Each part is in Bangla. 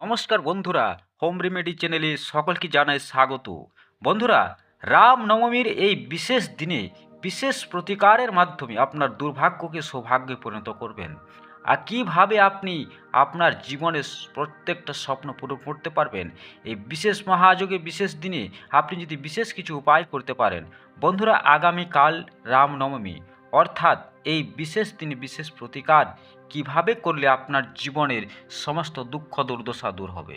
নমস্কার বন্ধুরা হোম রেমেডি চ্যানেলে সকলকে জানাই স্বাগত। বন্ধুরা রাম নবমীর এই বিশেষ দিনে বিশেষ প্রতিকারের মাধ্যমে আপনার দুর্ভাগ্যকে সৌভাগ্যে পরিণত করবেন। আর কীভাবে আপনি আপনার জীবনের প্রত্যেকটা স্বপ্ন পূরণ করতে পারবেন, এই বিশেষ মহাযোগে বিশেষ দিনে আপনি যদি বিশেষ কিছু উপায় করতে পারেন, বন্ধুরা, আগামীকাল রামনবমী অর্থাৎ এই বিশেষ দিনে বিশেষ প্রতিকার কীভাবে করলে আপনার জীবনের সমস্ত দুঃখ দুর্দশা দূর হবে?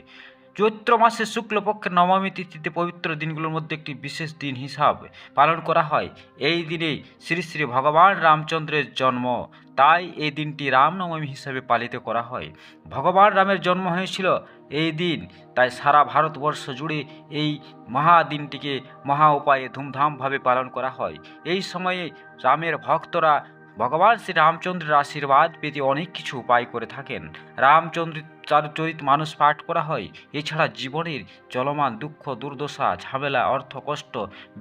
চৈত্র মাসে শুক্লপক্ষের নবমী তিথিতে পবিত্র দিনগুলোর মধ্যে একটি বিশেষ দিন হিসাব পালন করা হয়। এই দিনে শ্রী শ্রী ভগবান রামচন্দ্রের জন্ম। তাই এই দিনটি রামনবমী হিসাবে পালিত করা হয়। ভগবান রামের জন্ম হয়েছিল এই দিন। তাই সারা ভারতবর্ষ জুড়ে এই মহা দিনটিকে মহা উপায়ে ধুমধামভাবে পালন করা হয়। এই সময়ে রামের ভক্তরা ভগবান শ্রী রামচন্দ্রের আশীর্বাদ পেতে অনেক কিছু উপায় করে থাকেন। রামচন্দ্র চার চরিত মানুষ পাঠ করা হয়। এছাড়া জীবনের চলমান দুঃখ, দুর্দশা, ঝামেলা, অর্থ কষ্ট,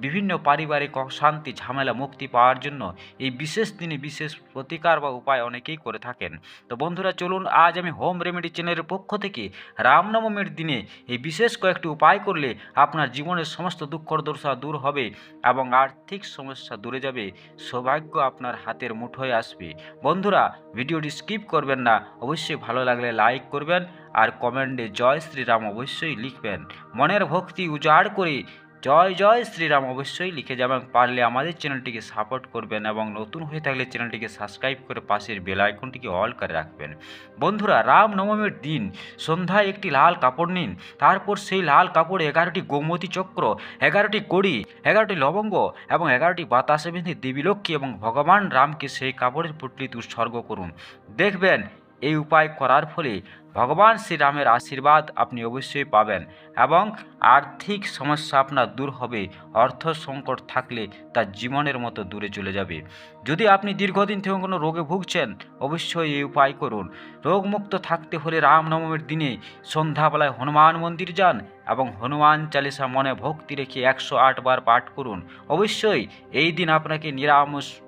বিভিন্ন পারিবারিক অশান্তি, ঝামেলা মুক্তি পাওয়ার জন্য এই বিশেষ দিনে বিশেষ প্রতিকার বা উপায় অনেকেই করে থাকেন। তো বন্ধুরা, চলুন আজ আমি হোম রেমেডি চ্যানেলের পক্ষ থেকে রামনবমীর দিনে এই বিশেষ কয়েকটি উপায় করলে আপনার জীবনের সমস্ত দুঃখ, দুর্দশা দূর হবে এবং আর্থিক সমস্যা দূরে যাবে, সৌভাগ্য আপনার হাতের মুঠোয় আসবে। বন্ধুরা, ভিডিওটি স্কিপ করবেন না। অবশ্যই ভালো লাগলে লাইক করবেন আর কমেন্টে জয় শ্রীরাম অবশ্যই লিখবেন। মনের ভক্তি উজাড় করে জয় জয় শ্রীরাম অবশ্যই লিখে যাবেন। পারলে আমাদের চ্যানেলটিকে সাপোর্ট করবেন এবং নতুন হয়ে থাকলে চ্যানেলটিকে সাবস্ক্রাইব করে পাশের বেল আইকনটিকে অল করে রাখবেন। বন্ধুরা রাম নবমীর দিন, সন্ধ্যায় একটি লাল কাপড় নিন। তারপর সেই লাল কাপড়ে এগারোটি গোমতী চক্র, এগারোটি কড়ি, এগারোটি লবঙ্গ এবং এগারোটি বাতাসে বেঁধে দেবীলক্ষ্মী এবং ভগবান রামকে সেই কাপড়ের পুটলিতে উৎসর্গ করুন। দেখবেন এই উপায় করার ফলে ভগবান শ্রীরামের আশীর্বাদ আপনি অবশ্যই পাবেন এবং আর্থিক সমস্যা আপনার দূর হবে, অর্থ সংকট থাকলে তা জীবনের মতো দূরে চলে যাবে। যদি আপনি দীর্ঘদিন থেকে কোনো রোগে ভুগছেন, অবশ্যই এই উপায় করুন। রোগমুক্ত থাকতে হলে রামনবমীর দিনে সন্ধ্যাবেলায় হনুমান মন্দির যান এবং হনুমান চালিসা মনে ভক্তি রেখে একশো বার পাঠ করুন। অবশ্যই এই দিন আপনাকে নিরামিষ ভ-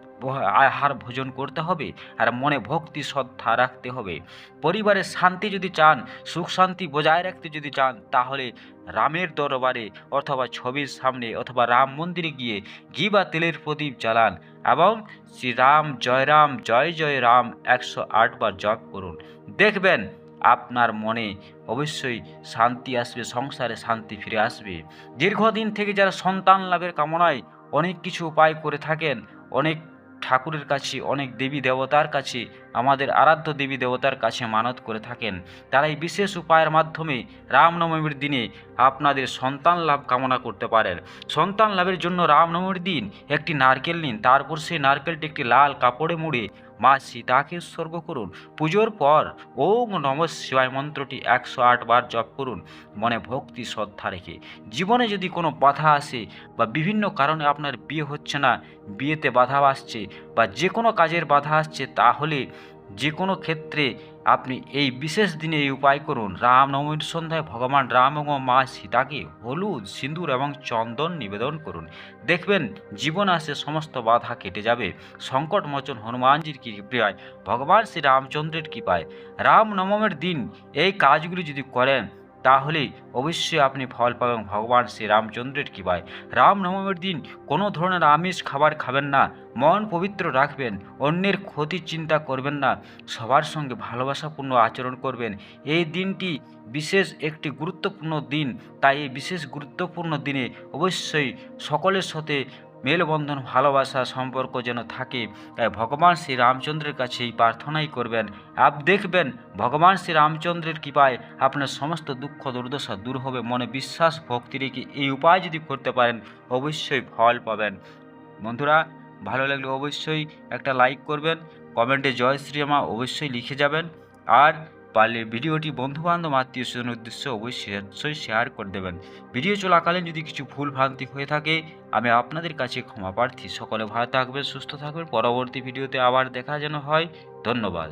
আহার ভোজন করতে হবে আর মনে ভক্তি শ্রদ্ধা রাখতে হবে। পরিবারের শান্তি যদি চান, সুখ শান্তি বজায় রাখতে যদি চান, তাহলে রামের দরবারে অথবা ছবির সামনে অথবা রাম মন্দিরে গিয়ে ঘি বা তেলের প্রদীপ জ্বালান এবং শ্রীরাম, জয় রাম, জয় জয় রাম একশো বার জপ করুন। দেখবেন আপনার মনে অবশ্যই শান্তি আসবে, সংসারে শান্তি ফিরে আসবে। দীর্ঘদিন থেকে যারা সন্তান লাভের কামনায় অনেক কিছু উপায় করে থাকেন, অনেক ঠাকুরের কাছে, অনেক দেবী দেবতার কাছে, আমাদের আরাধ্য দেবী দেবতার কাছে মানত করে থাকেন। তারা এই বিশেষ উপায়ের মাধ্যমে রামনবমীর দিনে আপনাদের সন্তান লাভ কামনা করতে পারেন। সন্তান লাভের জন্য রামনবমীর দিন একটি নারকেল নিন। তারপর সেই নারকেলটি একটি লাল কাপড়ে মুড়ে মা সীতাকে উৎসর্গ করুন। পুজোর পর ওম নম শিবায় মন্ত্রটি একশো আট বার জপ করুন। মনে ভক্তি, শ্রদ্ধা রেখে। জীবনে যদি কোনো বাধা আসে বা বিভিন্ন কারণে আপনার বিয়ে হচ্ছে না, বিয়েতে বাধা আসছে বা যে কোনো কাজের বাধা আসছে, তাহলে যে কোনো ক্ষেত্রে আপনি এই বিশেষ দিনে এই উপায় করুন। রামনবমীর সন্ধ্যায় ভগবান রাম এবং মা সীতাকে হলুদ, সিঁদুর এবং চন্দন নিবেদন করুন। দেখবেন জীবন আসে সমস্ত বাধা কেটে যাবে। সংকট মোচন হনুমানজির কৃপায়, ভগবান শ্রী রামচন্দ্রের কৃপায়। রামনবমের দিন এই কাজগুলি যদি করেন তাহলে অবশ্যই আপনি ফল পাবেন ভগবান শ্রী রামচন্দ্রের কৃপায় রামনবমীর দিন কোনো ধরনের আমিষ খাবার খাবেন না, মন পবিত্র রাখবেন, অন্যের ক্ষতি চিন্তা করবেন না, সবার সঙ্গে ভালোবাসাপূর্ণ আচরণ করবেন। এই দিনটি বিশেষ একটি গুরুত্বপূর্ণ দিন, তাই এই বিশেষ গুরুত্বপূর্ণ দিনে অবশ্যই সকলের সাথে মেলবন্ধন, ভালোবাসা, সম্পর্ক যেন থাকে, তাই ভগবান শ্রী রামচন্দ্রের কাছে এই প্রার্থনাই করবেন। আপ দেখবেন, ভগবান শ্রী রামচন্দ্রের কৃপায় আপনার সমস্ত দুঃখ, দুর্দশা দূর হবে। মনে বিশ্বাস, ভক্তি রেখে এই উপায় যদি করতে পারেন, অবশ্যই ফল পাবেন। বন্ধুরা, ভালো লাগলে অবশ্যই একটা লাইক করবেন, কমেন্টে জয় শ্রীমা অবশ্যই লিখে যাবেন। আর পারলে ভিডিওটি বন্ধুবান্ধব, আত্মীয় স্বজন উদ্দেশ্যে অবশ্যই শেয়ার করে দেবেন। ভিডিও চলাকালীন যদি কিছু ভুল ভ্রান্তি হয়ে থাকে, আমি আপনাদের কাছে ক্ষমা প্রার্থী। সকলে ভালো থাকবেন, সুস্থ থাকবেন। পরবর্তী ভিডিওতে আবার দেখা যেন হয়। ধন্যবাদ।